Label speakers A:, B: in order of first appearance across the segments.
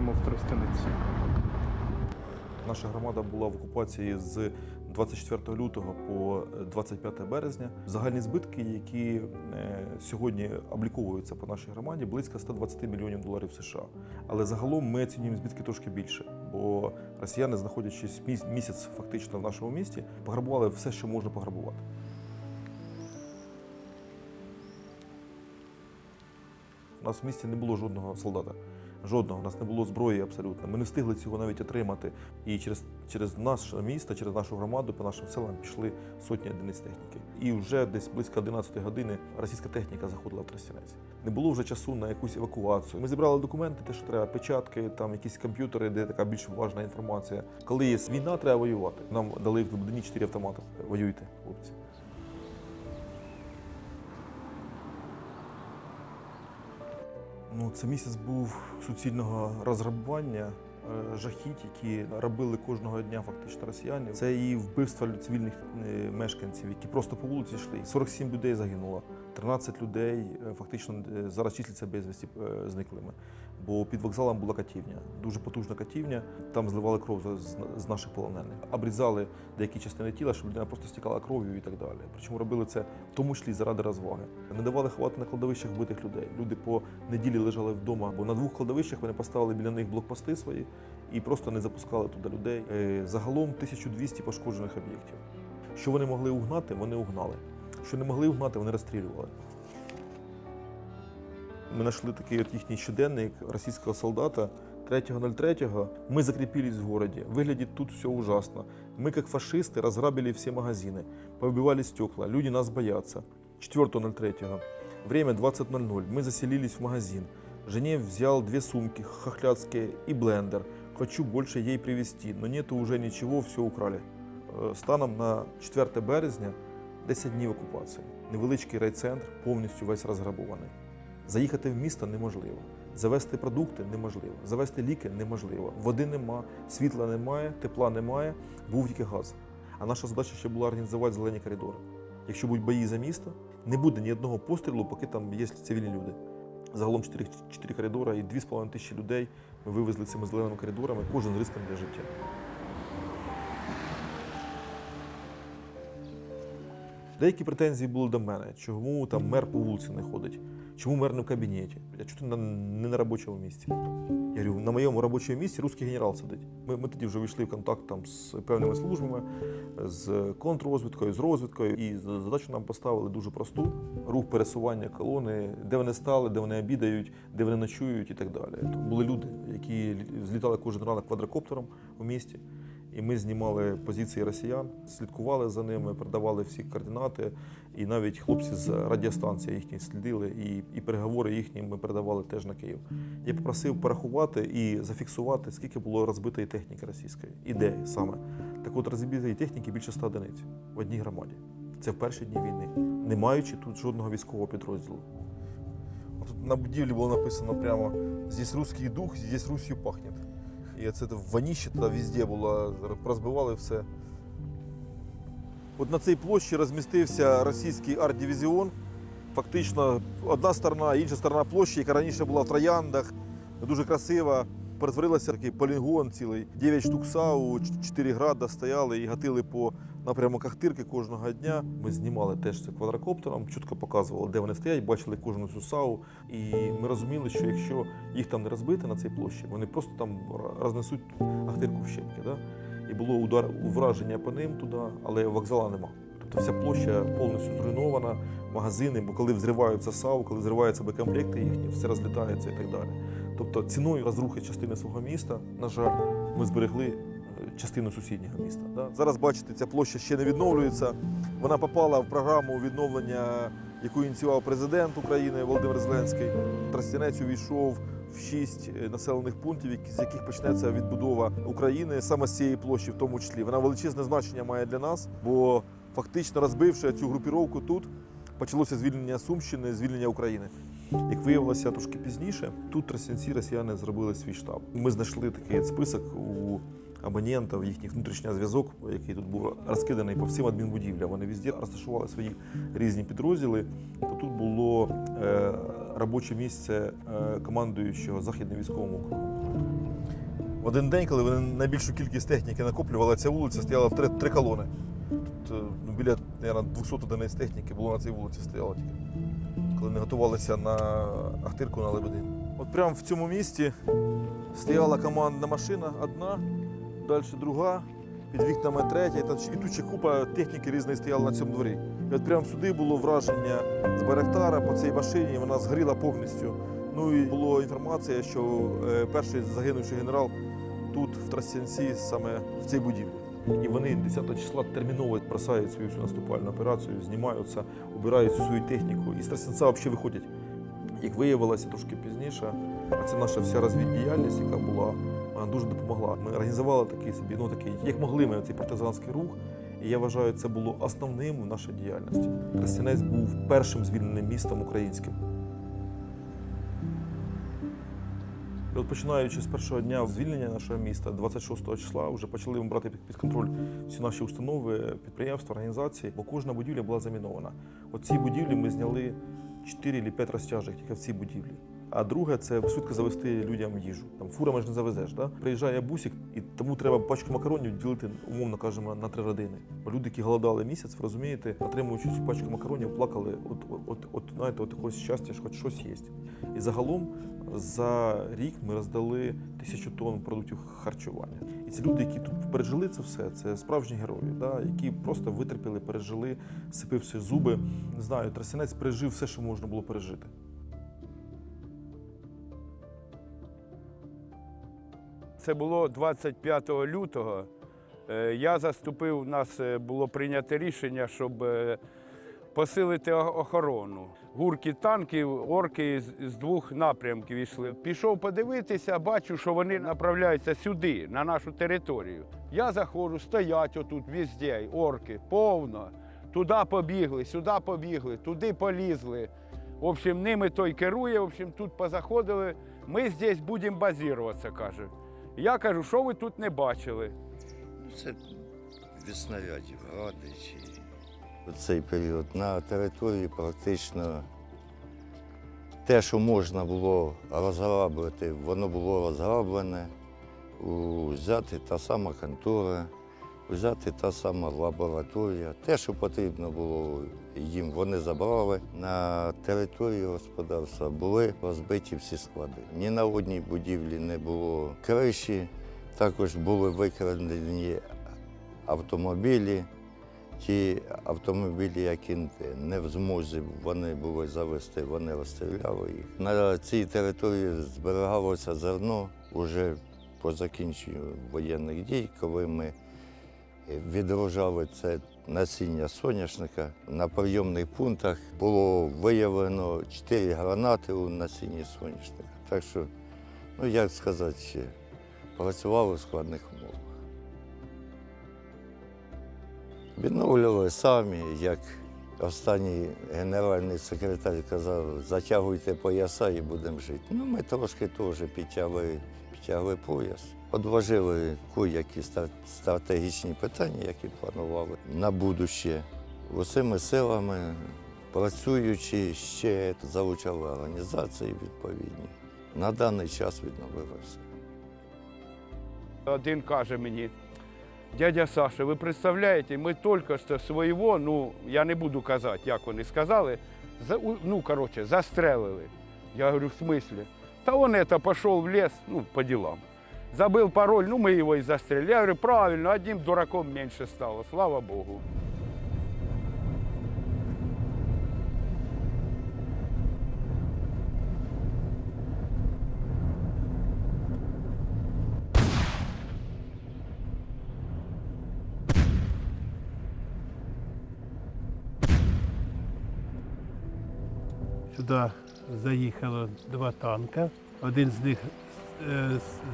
A: виїжджаємо в Тростянець.
B: Наша громада була в окупації з 24 лютого по 25 березня. Загальні збитки, які е, сьогодні обліковуються по нашій громаді, близько 120 мільйонів доларів США. Але загалом ми оцінюємо збитки трошки більше, бо росіяни, знаходячись місяць фактично в нашому місті, пограбували все, що можна пограбувати. У нас в місті не було жодного солдата. Жодного, у нас не було зброї абсолютно. Ми не встигли цього навіть отримати. І через, через наше місто, через нашу громаду, по нашим селам пішли сотні одиниць техніки. І вже десь близько 11 години російська техніка заходила в Тростянець. Не було вже часу на якусь евакуацію. Ми зібрали документи, те, що треба, печатки, там якісь комп'ютери, де така більш важна інформація. Коли є війна, треба воювати. Нам дали в Дубнині 4 автомати. Воюйте, хлопці. Ну, це місяць був суцільного розграбування, е, жахіть, які робили кожного дня фактично росіяни. Це і вбивства цивільних е, мешканців, які просто по вулиці йшли. 47 людей загинуло, 13 людей е, фактично е, зараз числяться безвісті е, зниклими. Бо під вокзалом була катівня, дуже потужна катівня. Там зливали кров з- наших полонених. Обрізали деякі частини тіла, щоб людина просто стікала кров'ю і так далі. Причому робили це в тому числі заради розваги. Не давали ховати на кладовищах вбитих людей. Люди по неділі лежали вдома, бо на двох кладовищах вони поставили біля них блокпости свої і просто не запускали туди людей. Загалом 1200 пошкоджених об'єктів. Що вони могли угнати, вони угнали Що не могли угнати, вони розстрілювали. Ми знайшли такий от їхній щоденник російського солдата 3.03. Мы закрепились в городе. Выглядит тут все ужасно. Мы, как фашисты, разграбили все магазины, повыбивали стекла. Люди нас боятся. 4.03. Время 20.00. Мы заселились в магазин. Жене взял две сумки хохлядские и блендер. Хочу больше ей привезти, но нету уже ничего, все украли. Е, Станом на 4 березня 10 днів окупації. Невеличкий райцентр повністю весь розграбований. Заїхати в місто неможливо. Завести продукти неможливо. Завести ліки неможливо. Води нема, світла немає, тепла немає, був тільки газ. А наша задача ще була організувати зелені коридори. Якщо будуть бої за місто, не буде ні одного пострілу, поки там є цивільні люди. Загалом 4, 4 коридори і 2,5 тисячі людей ми вивезли цими зеленими коридорами, кожен з риском для життя. Деякі претензії були до мене, чому там мер по вулиці не ходить, чому мер не в кабінеті, а чому ти не на робочому місці. Я говорю, на моєму робочому місці русський генерал сидить. Ми, ми тоді вже вийшли в контакт там з певними службами, з контррозвідкою, з розвідкою. І задачу нам поставили дуже просту: рух пересування колони, де вони стали, де вони обідають, де вони ночують і так далі. То були люди, які злітали кожен ранок квадрокоптером у місті. І ми знімали позиції росіян, слідкували за ними, передавали всі координати. І навіть хлопці з радіостанції їхні слідили, і, і переговори їхні ми передавали теж на Київ. Я попросив порахувати і зафіксувати, скільки було розбитої техніки російської. І де саме. Так от розбитої техніки більше 100 одиниць в одній громаді. Це в перші дні війни, не маючи тут жодного військового підрозділу. Тут на будівлі було написано прямо «Здесь русський дух, здесь Русью пахнет». І це воніще туди везде було, розбивали все. От на цій площі розмістився російський арт-дивізіон. Фактично одна сторона, інша сторона площі, яка раніше була в трояндах, дуже красива. Перетворилася такий полігон цілий. 9 штук САУ, 4 града стояли і гатили по напряму Кахтирки кожного дня. Ми знімали теж це квадрокоптером, чітко показували, де вони стоять, бачили кожну цю САУ. І ми розуміли, що якщо їх там не розбити на цій площі, вони просто там рознесуть Ахтирку в щепки. Да? І було удар враження по ним туди, але вокзала нема. Тобто вся площа повністю зруйнована, магазини, бо коли взриваються САУ, коли взриваються боєкомплекти їхні, все розлітається і так далі. Тобто ціною розрухи частини свого міста, на жаль, ми зберегли частину сусіднього міста. Да? Зараз бачите, ця площа ще не відновлюється. Вона попала в програму відновлення, яку ініціював президент України Володимир Зеленський. Тростянець увійшов в шість е, населених пунктів, з яких почнеться відбудова України саме з цієї площі, в тому числі. Вона величезне значення має для нас, бо фактично розбивши цю групіровку тут, почалося звільнення Сумщини, звільнення України. Як виявилося трошки пізніше, тут тростянці росіяни зробили свій штаб. Ми знайшли такий список у абонентів, їхніх внутрішній зв'язок, який тут був розкиданий по всім адмінбудівлям. Вони везде розташували свої різні підрозділи. То тут було е, робоче місце е, командуючого Західним військовим округом. В один день, коли вони найбільшу кількість техніки накоплювали, ця вулиця стояла в три, три колони. Тут е, ну, біля наверное, 200 одиниць техніки було на цій вулиці стояло тільки. Коли не готувалися на Ахтирку на Лебедин. От прямо в цьому місті стояла командна машина одна, далі друга, під вікнами третя, і тут- і тут ще купа техніки різної стояла на цьому дворі. І от прямо сюди було враження з Байрактара по цій машині, вона згоріла повністю. Ну і була інформація, що е, перший загинувший генерал тут, в Тростянці, саме в цій будівлі. І вони 10 числа терміново бросають свою всю наступальну операцію, знімаються, убирають всю свою техніку. І з Тростянця взагалі виходять. Як виявилося трошки пізніше, а це наша вся розвіддіяльність, яка була, дуже допомогла. Ми організували такий собі, ну такий, як могли ми цей партизанський рух. І я вважаю, це було основним в нашій діяльності. Тростянець був першим звільненим містом українським. І от починаючи з першого дня звільнення нашого міста, 26 числа, вже почали брати під, контроль всі наші установи, підприємства, організації, бо кожна будівля була замінована. От ці будівлі ми зняли 4 чи 5 розтяжок тільки в цій будівлі. А друге це швидко завести людям їжу. Там фурами ж не завезеш. Да? Приїжджає бусик, і тому треба пачку макаронів ділити, умовно кажемо, на три родини. Бо люди, які голодали місяць, розумієте, отримуючи цю пачку макаронів, плакали, от, от, от, от знаєте, от якогось щастя, що хоч щось є. І загалом за рік ми роздали тисячу тонн продуктів харчування. І ці люди, які тут пережили це все, це справжні герої, да, які просто витерпіли, пережили, сипивши зуби. Не знаю, Тростянець пережив все, що можна було пережити.
A: Це було 25 лютого. Е, Я заступив, у нас е, було прийнято рішення, щоб е, посилити охорону. Гурки танків, орки з- двох напрямків йшли. Пішов подивитися, бачу, що вони направляються сюди, на нашу територію. Я заходжу, стоять отут везде, орки, повно. Туди побігли, сюди побігли, туди полізли. В общем, ними той керує, в общем, тут позаходили. Ми здесь будемо базуватися, каже. Я кажу, що ви тут не бачили?
C: Ну, Це від снарядів, гради чи. У цей період на території практично те, що можна було розграбити, воно було розграблене. Взяти та сама контора, взяти та сама лабораторія. Те, що потрібно було їм, вони забрали. На території господарства були розбиті всі склади. Ні на одній будівлі не було криші, також були викрадені автомобілі. Ті автомобілі, які не в змозі вони були завести, вони розстріляли їх. На цій території зберігалося зерно вже по закінченню воєнних дій, коли ми відгружали це насіння соняшника. На прийомних пунктах було виявлено 4 гранати у насінні соняшника. Так що, ну як сказати, працювали в складних умовах. Відновлювали самі, як останній генеральний секретар казав, затягуйте пояса і будемо жити. Ну, ми трошки теж підтягли, підтягли пояс. Одложили кое-які стратегічні питання, які планували на будуще. Усіми силами, працюючи, ще залучали організації відповідні. На даний час відновили.
A: Один каже мені, дядя Саша, ви представляєте, ми тільки що свого, ну я не буду казати, як вони сказали, за, ну, коротше, застрелили. Я говорю, в смысле? Та он это пошел в лес, ну, по делам. Забыл пароль, ну мы его и застрелили. Я говорю, правильно, одним дураком меньше стало, слава Богу.
D: Сюди заїхало два танка. Один з них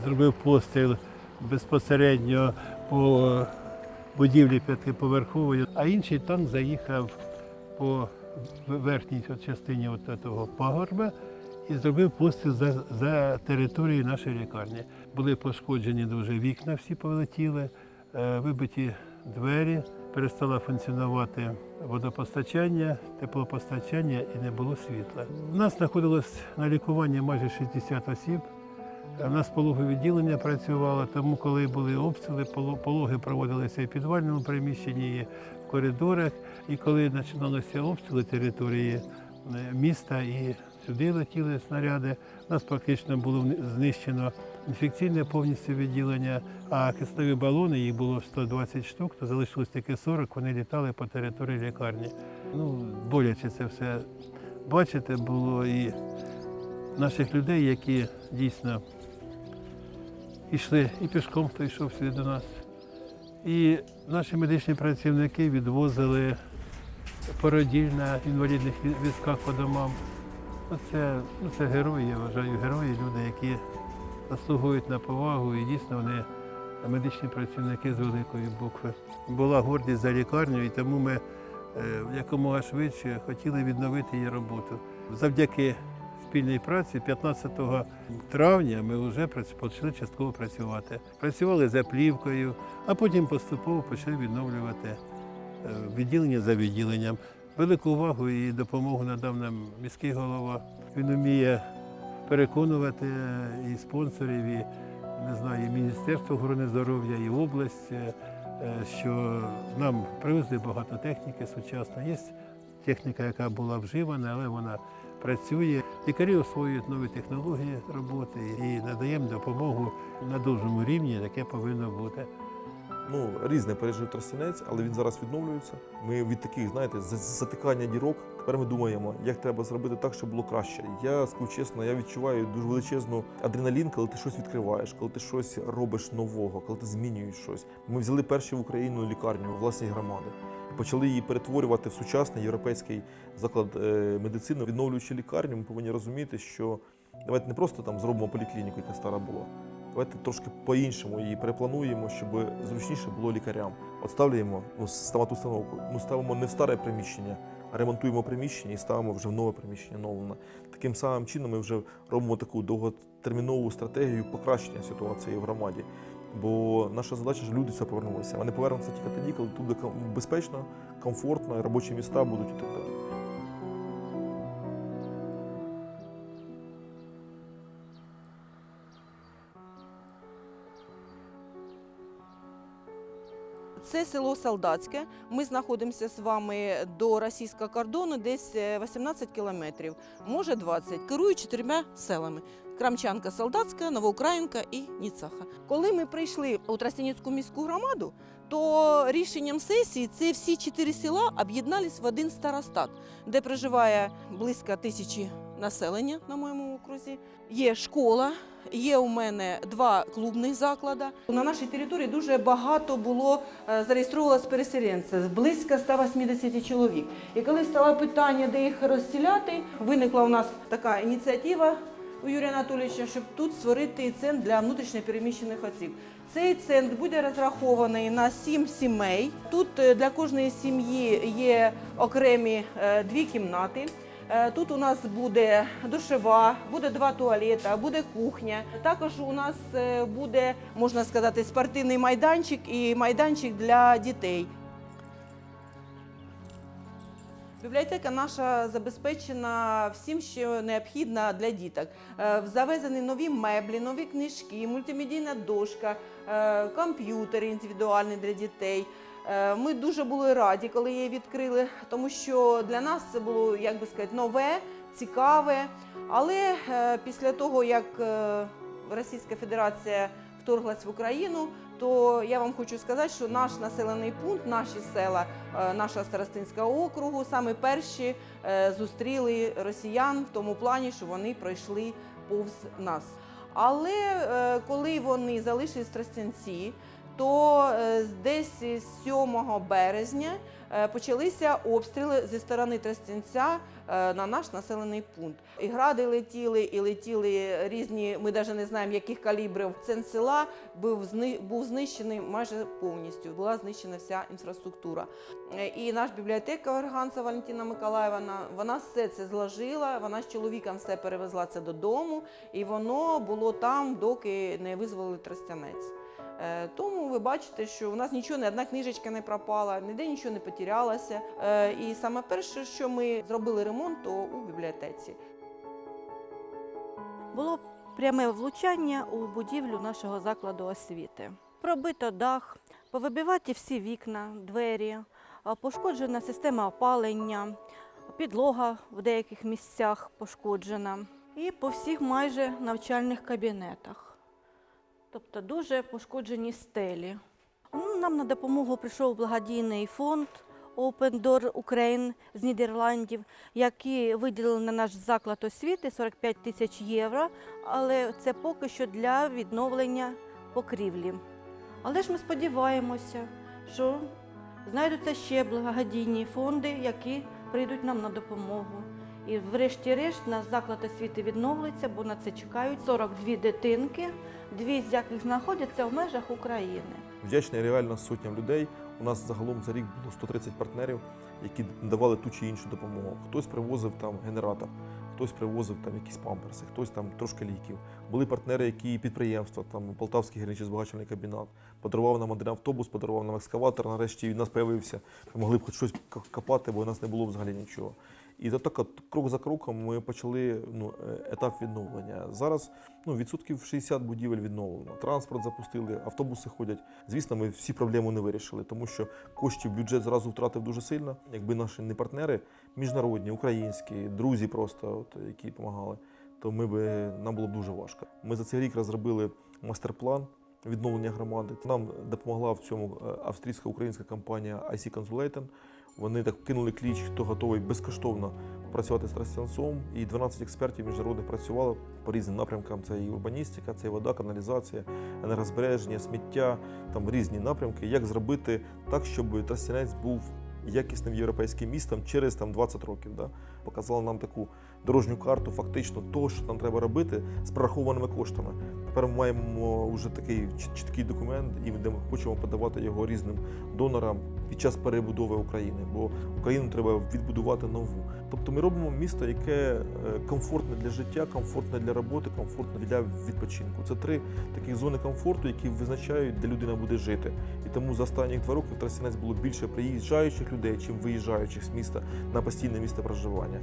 D: зробив постріл безпосередньо по будівлі п'ятиповерхової, а інший танк заїхав по верхній частині от того пагорба і зробив постріл за, за територією нашої лікарні. Були пошкоджені дуже вікна, всі полетіли, е, вибиті двері, перестало функціонувати водопостачання, теплопостачання і не було світла. У нас знаходилось на лікуванні майже 60 осіб. У нас пологове відділення працювало, тому коли були обстріли, поло- пологи проводилися і в підвальному приміщенні, і в коридорах. І коли починалися обстріли території е, міста і сюди летіли снаряди, у нас практично було знищено інфекційне повністю відділення, а кисневі балони, їх було 120 штук, то залишилось тільки 40, вони літали по території лікарні. Ну, боляче це все бачити було і наших людей, які дійсно йшли і пішком, хто йшов сюди до нас. І наші медичні працівники відвозили породіль на інвалідних візках по домам. Ну, Це, ну, це герої, я вважаю, герої, люди, які заслуговують на повагу і дійсно вони медичні працівники з великої букви. Була гордість за лікарню, і тому ми е, якомога швидше хотіли відновити її роботу. Завдяки спільній праці 15 травня ми вже почали частково працювати. Працювали за плівкою, а потім поступово почали відновлювати е, відділення за відділенням. Велику увагу і допомогу надав нам міський голова. Він вміє переконувати і спонсорів, і не знаю, і Міністерство охорони здоров'я, і область, е, е, що нам привезли багато техніки сучасної. Є техніка, яка була вживана, але вона працює. Лікарі освоюють нові технології роботи і надаємо допомогу на должному рівні, яке повинно бути.
B: Ну, різне пережив Тростянець, але він зараз відновлюється. Ми від таких, знаєте, за- затикання дірок. Тепер ми думаємо, як треба зробити так, щоб було краще. Я скажу чесно, я відчуваю дуже величезну адреналін, коли ти щось відкриваєш, коли ти щось робиш нового, коли ти змінюєш щось. Ми взяли першу в Україну лікарню власні громади. Почали її перетворювати в сучасний європейський заклад е, медицини. Відновлюючи лікарню, ми повинні розуміти, що давайте не просто там зробимо поліклініку, яка стара була. Давайте трошки по-іншому її переплануємо, щоб зручніше було лікарям. От ставляємо ну, стоматустановку. Ми ставимо не в старе приміщення, а ремонтуємо приміщення і ставимо вже в нове приміщення новлене. Таким самим чином ми вже робимо таку довготермінову стратегію покращення ситуації в громаді. Бо наша задача ж люди це повернулися. Вони повернуться тільки тоді, коли тут безпечно, комфортно, робочі міста будуть і так далі.
E: Це село Солдатське. Ми знаходимося з вами до російського кордону десь е, 18 кілометрів, може 20. Керую чотирма селами. Крамчанка, Солдатська, Новоукраїнка і Ніцаха. Коли ми прийшли у Тростянецьку міську громаду, то рішенням сесії ці всі чотири села об'єднались в один старостат, де проживає близько тисячі населення на моєму окрузі. Є школа, є у мене два клубних заклади. На нашій території дуже багато було е, зареєстровувалось переселенців, близько 180 чоловік. І коли стало питання, де їх розселяти, виникла у нас така ініціатива у Юрія Анатолійовича, щоб тут створити центр для внутрішньопереміщених осіб. Цей центр буде розрахований на сім сімей. Тут е, для кожної сім'ї є окремі е, дві кімнати. Е, Тут у нас буде душева, буде два туалети, буде кухня. Також у нас буде, можна сказати, спортивний майданчик і майданчик для дітей. Бібліотека наша забезпечена всім, що необхідно для діток. Е, Завезені нові меблі, нові книжки, мультимедійна дошка, е, комп'ютер індивідуальний для дітей. Е, Ми дуже були раді, коли її відкрили, тому що для нас це було, як би сказати, нове, цікаве. Але після того, як Російська Федерація вторглась в Україну, то я вам хочу сказати, що наш населений пункт, наші села наша старостинська округу, саме перші е, зустріли росіян в тому плані, що вони пройшли повз нас. Але е, коли вони залишились в Тростянці, то е, десь з 7 березня е, почалися обстріли зі сторони Тростянця е, на наш населений пункт. І гради летіли, і летіли різні, ми навіть не знаємо, яких калібрів. Центр села був, був знищений майже повністю. Була знищена вся інфраструктура. І наш бібліотека Органця Валентина Миколаївна, вона все це зложила, вона з чоловіком все перевезла це додому, і воно було там, доки не визволили Тростянець. Е, Тому ви бачите, що у нас нічого, ні одна книжечка не пропала, ніде нічого не потерялося. Е, І саме перше, що ми зробили ремонт, то у бібліотеці.
F: було пряме влучання у будівлю нашого закладу освіти. Пробито дах, повибиваті всі вікна, двері, пошкоджена система опалення, підлога в деяких місцях пошкоджена. І по всіх майже навчальних кабінетах. Тобто дуже пошкоджені стелі. Ну, Нам на допомогу прийшов благодійний фонд Open Door Ukraine з Нідерландів, які виділили на наш заклад освіти 45 тисяч євро, але це поки що для відновлення покрівлі. Але ж ми сподіваємося, що знайдуться ще благодійні фонди, які прийдуть нам на допомогу. І врешті-решт наш заклад освіти відновиться, бо на це чекають 42 дитинки, дві з яких знаходяться в межах України.
B: Вдячний реально сотням людей. У нас загалом за рік було 130 партнерів, які давали ту чи іншу допомогу. Хтось привозив там генератор, хтось привозив там якісь памперси, хтось там трошки ліків. Були партнери, які підприємства, там Полтавський гірничий збагачений кабінет, подарував нам один автобус, подарував нам екскаватор. Нарешті від нас з'явився. Ми могли б хоч щось копати, бо у нас не було взагалі нічого. І так, крок за кроком ми почали ну, е, етап відновлення. Зараз ну, відсотків 60 будівель відновлено. Транспорт запустили, автобуси ходять. Звісно, ми всі проблеми не вирішили, тому що коштів бюджет зразу втратив дуже сильно. Якби наші не партнери, міжнародні, українські, друзі просто, от, які допомагали, то ми би, нам було б дуже важко. Ми за цей рік розробили мастер-план відновлення громади. Нам допомогла в цьому е, австрійська українська компанія IC Consultant. Вони так кинули кліч, хто готовий безкоштовно працювати з трансценсом. І 12 експертів міжнародних працювали по різним напрямкам. Це і урбаністика, це і вода, каналізація, енергозбереження, сміття, там різні напрямки. Як зробити так, щоб Тростянець був якісним європейським містом через там 20 років. Да? Показала нам таку дорожню карту, фактично того, що нам треба робити з прорахованими коштами. Тепер ми маємо вже такий чіткий документ, і ми хочемо подавати його різним донорам під час перебудови України, бо Україну треба відбудувати нову. Тобто ми робимо місто, яке е, комфортне для життя, комфортне для роботи, комфортне для відпочинку. Це три такі зони комфорту, які визначають, де людина буде жити. І тому за останні два роки в Тростянець було більше приїжджаючих людей, чим виїжджаючих з міста на постійне місце проживання.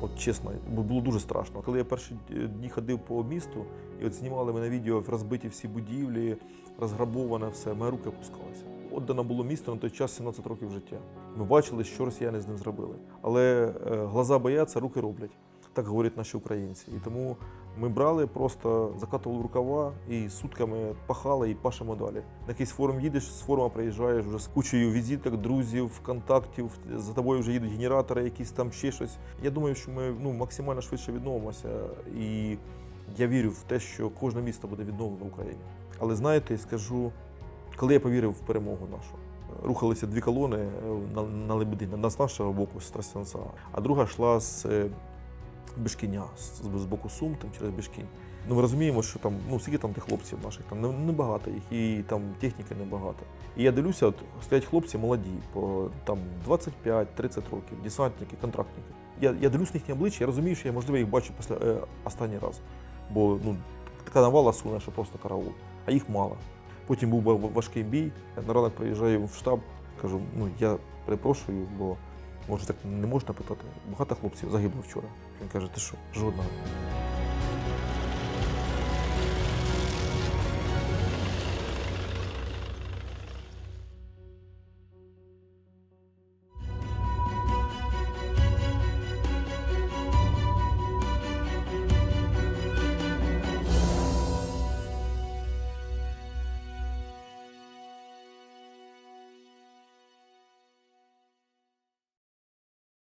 B: От чесно, було дуже страшно. Коли я перші е, дні ходив по місту, і от знімали мене відео, розбиті всі будівлі, розграбоване все, мої руки опускалися. Отдано було місто на той час 17 років життя. Ми бачили, що росіяни з ним зробили. Але е, глаза бояться, руки роблять. Так говорять наші українці. І тому ми брали, просто закатували рукава і сутками пахали і пашемо далі. На якийсь форум їдеш, з форума приїжджаєш вже з кучею візиток, друзів, контактів. За тобою вже їдуть генератори, якісь там ще щось. Я думаю, що ми ну, максимально швидше відновимося. І я вірю в те, що кожне місто буде відновлено в Україні. Але знаєте, скажу, коли я повірив в перемогу нашу. Рухалися дві колони е, на, на Лебедине, одна з нашого боку, з Тростянця, а друга йшла з Бешкіня, з, боку Сум, там через Бешкінь. Ну, ми розуміємо, що там, ну, скільки там тих хлопців наших, там небагато їх, і там техніки небагато. І я дивлюся, от стоять хлопці молоді, по там 25-30 років, десантники, контрактники. Я, я дивлюсь їхні обличчя, я розумію, що я, можливо, їх бачу після е, останній раз. Бо ну, така навала суне, що просто караул, а їх мало. Потім був важкий бій. На ранок приїжджаю в штаб, кажу, ну я перепрошую, бо може так не можна питати. Багато хлопців загибло вчора. Він каже, ти що, жодного.